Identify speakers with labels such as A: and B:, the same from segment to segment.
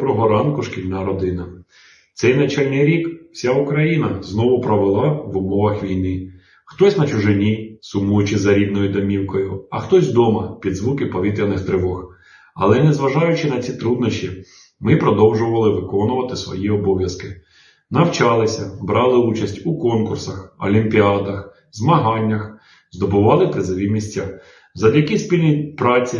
A: Доброго ранку, шкільна родина. Цей навчальний рік вся Україна знову провела в умовах війни. Хтось на чужині, сумуючи за рідною домівкою, а хтось вдома під звуки повітряних тривог. Але незважаючи на ці труднощі, ми продовжували виконувати свої обов'язки. Навчалися, брали участь у конкурсах, олімпіадах, змаганнях, здобували призові місця. Завдяки спільній праці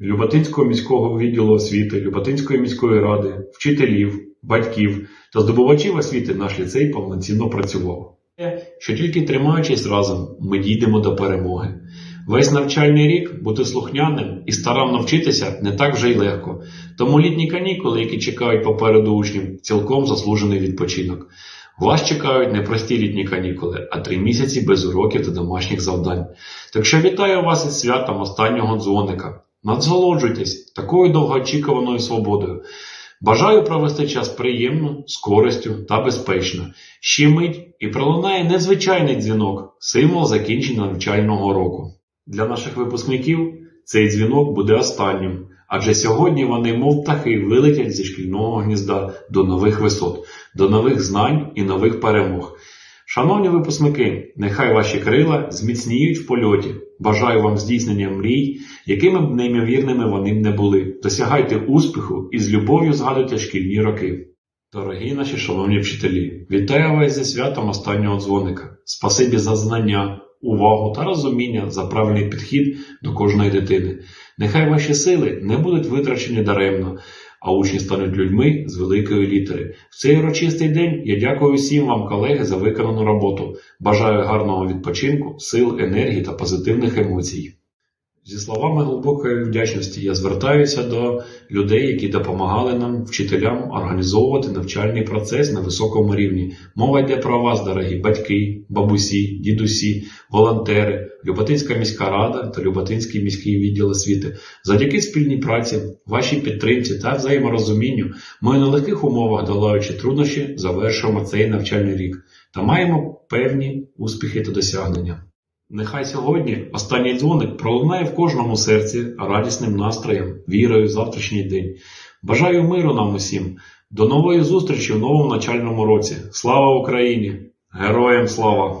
A: Люботинського міського відділу освіти, Люботинської міської ради, вчителів, батьків та здобувачів освіти наш ліцей повноцінно працював. Що тільки тримаючись разом, ми дійдемо до перемоги. Весь навчальний рік бути слухняним і старанно вчитися не так вже й легко. Тому літні канікули, які чекають попереду учнів, цілком заслужений відпочинок. Вас чекають не прості літні канікули, а три місяці без уроків та домашніх завдань. Так що вітаю вас із святом останнього дзвоника. Надзолоджуйтесь такою довгоочікуваною свободою. Бажаю провести час приємно, з користю та безпечно. Ще мить і пролунає незвичайний дзвінок, символ закінчення навчального року. Для наших випускників цей дзвінок буде останнім, адже сьогодні вони, мов птахи, вилетять зі шкільного гнізда до нових висот, до нових знань і нових перемог. Шановні випускники, нехай ваші крила зміцніють в польоті. Бажаю вам здійснення мрій, якими б неймовірними вони не були. Досягайте успіху і з любов'ю згадуйте шкільні роки. Дорогі наші шановні вчителі, вітаю вас зі святом останнього дзвоника. Спасибі за знання, увагу та розуміння за правильний підхід до кожної дитини. Нехай ваші сили не будуть витрачені даремно, а учні стануть людьми з великої літери. В цей урочистий день я дякую всім вам, колеги, за виконану роботу. Бажаю гарного відпочинку, сил, енергії та позитивних емоцій. Зі словами глибокої вдячності я звертаюся до людей, які допомагали нам, вчителям, організовувати навчальний процес на високому рівні. Мова йде про вас, дорогі батьки, бабусі, дідусі, волонтери, Люботинська міська рада та Люботинський міський відділ освіти. Завдяки спільній праці, вашій підтримці та взаєморозумінню ми на легких умовах, долаючи труднощі, завершуємо цей навчальний рік та маємо певні успіхи та досягнення. Нехай сьогодні останній дзвоник пролунає в кожному серці радісним настроєм, вірою в завтрашній день. Бажаю миру нам усім. До нової зустрічі в новому начальному році. Слава Україні! Героям слава!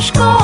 B: Школа.